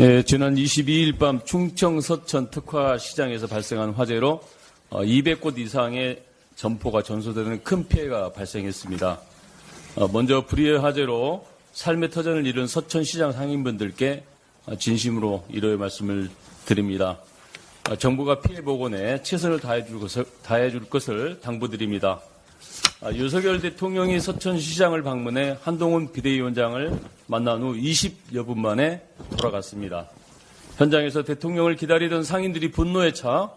예, 지난 22일 밤 충청 서천 특화 시장에서 발생한 화재로 200곳 이상의 점포가 전소되는 큰 피해가 발생했습니다. 어, 먼저 불의의 화재로 삶의 터전을 잃은 서천시장 상인분들께 어, 진심으로 이러의 말씀을 드립니다. 어, 정부가 피해 복원에 최선을 다해줄 것을, 다해줄 것을 당부드립니다. 아, 윤석열 대통령이 서천시장을 방문해 한동훈 비대위원장을 만난 후 20여 분 만에 돌아갔습니다. 현장에서 대통령을 기다리던 상인들이 분노에 차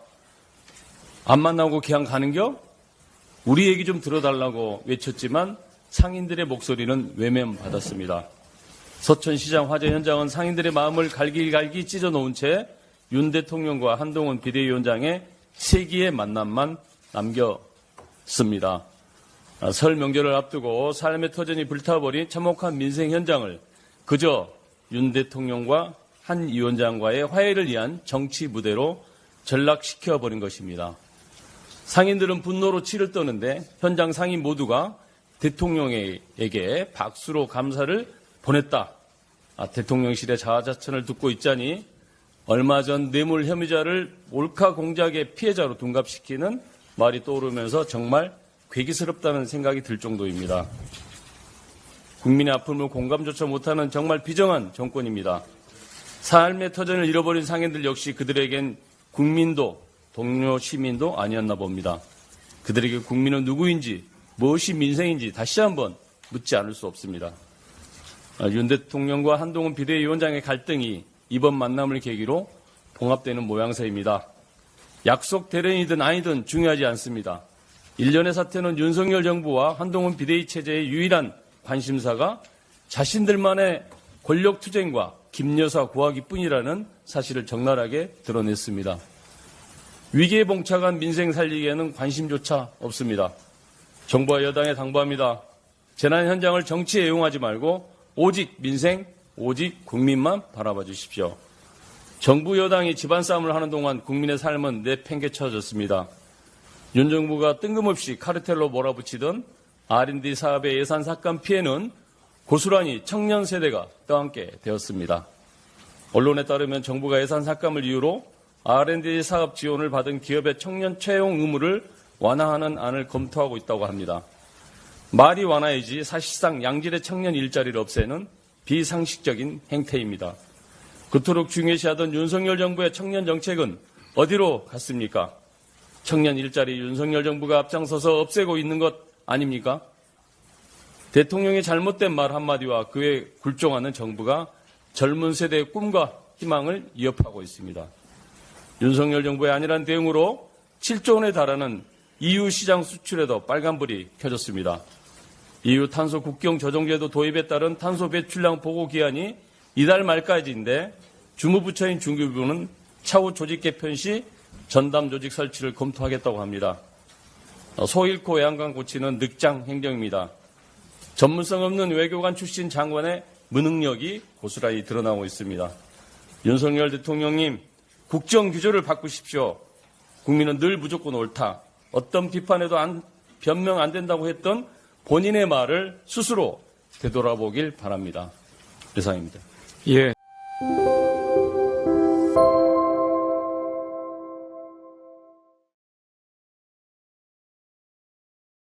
안 만나고 그냥 가는겨? 우리 얘기 좀 들어달라고 외쳤지만 상인들의 목소리는 외면받았습니다. 서천시장 화재 현장은 상인들의 마음을 갈기갈기 찢어 놓은 채 윤 대통령과 한동훈 비대위원장의 세기의 만남만 남겼습니다. 아, 설 명절을 앞두고 삶의 터전이 불타버린 참혹한 민생 현장을 그저 윤 대통령과 한 위원장과의 화해를 위한 정치 무대로 전락시켜버린 것입니다. 상인들은 분노로 치를 떠는데 현장 상인 모두가 대통령에게 박수로 감사를 보냈다. 아, 대통령실의 자화자찬을 듣고 있자니 얼마 전 뇌물 혐의자를 몰카 공작의 피해자로 둔갑시키는 말이 떠오르면서 정말 괴기스럽다는 생각이 들 정도입니다. 국민의 아픔을 공감조차 못하는 정말 비정한 정권입니다. 삶의 터전을 잃어버린 상인들 역시 그들에겐 국민도 동료 시민도 아니었나 봅니다. 그들에게 국민은 누구인지 무엇이 민생인지 다시 한번 묻지 않을 수 없습니다. 아, 윤 대통령과 한동훈 비대위원장의 갈등이 이번 만남을 계기로 봉합되는 모양새입니다. 약속 대련이든 아니든 중요하지 않습니다. 일련의 사태는 윤석열 정부와 한동훈 비대위 체제의 유일한 관심사가 자신들만의 권력 투쟁과 김여사 구하기 뿐이라는 사실을 적나라하게 드러냈습니다. 위기에 봉착한 민생 살리기에는 관심조차 없습니다. 정부와 여당에 당부합니다. 재난 현장을 정치에 이용하지 말고 오직 민생, 오직 국민만 바라봐 주십시오. 정부 여당이 집안 싸움을 하는 동안 국민의 삶은 내팽개쳐졌습니다. 윤 정부가 뜬금없이 카르텔로 몰아붙이던 R&D 사업의 예산 삭감 피해는 고스란히 청년 세대가 떠안게 되었습니다. 언론에 따르면 정부가 예산 삭감을 이유로 R&D 사업 지원을 받은 기업의 청년 채용 의무를 완화하는 안을 검토하고 있다고 합니다. 말이 완화이지 사실상 양질의 청년 일자리를 없애는 비상식적인 행태입니다. 그토록 중요시하던 윤석열 정부의 청년 정책은 어디로 갔습니까? 청년 일자리 윤석열 정부가 앞장서서 없애고 있는 것 아닙니까? 대통령의 잘못된 말 한마디와 그에 굴종하는 정부가 젊은 세대의 꿈과 희망을 위협하고 있습니다. 윤석열 정부의 안일한 대응으로 7조 원에 달하는 EU 시장 수출에도 빨간불이 켜졌습니다. EU 탄소 국경 조정제도 도입에 따른 탄소 배출량 보고 기한이 이달 말까지인데 주무부처인 중기부는 차후 조직 개편 시 전담 조직 설치를 검토하겠다고 합니다. 소 잃고 외양간 고치는 늑장 행정입니다. 전문성 없는 외교관 출신 장관의 무능력이 고스란히 드러나고 있습니다. 윤석열 대통령님, 국정 규조를 바꾸십시오. 국민은 늘 무조건 옳다. 어떤 비판에도 안, 변명 안 된다고 했던 본인의 말을 스스로 되돌아보길 바랍니다. 이상입니다. 예.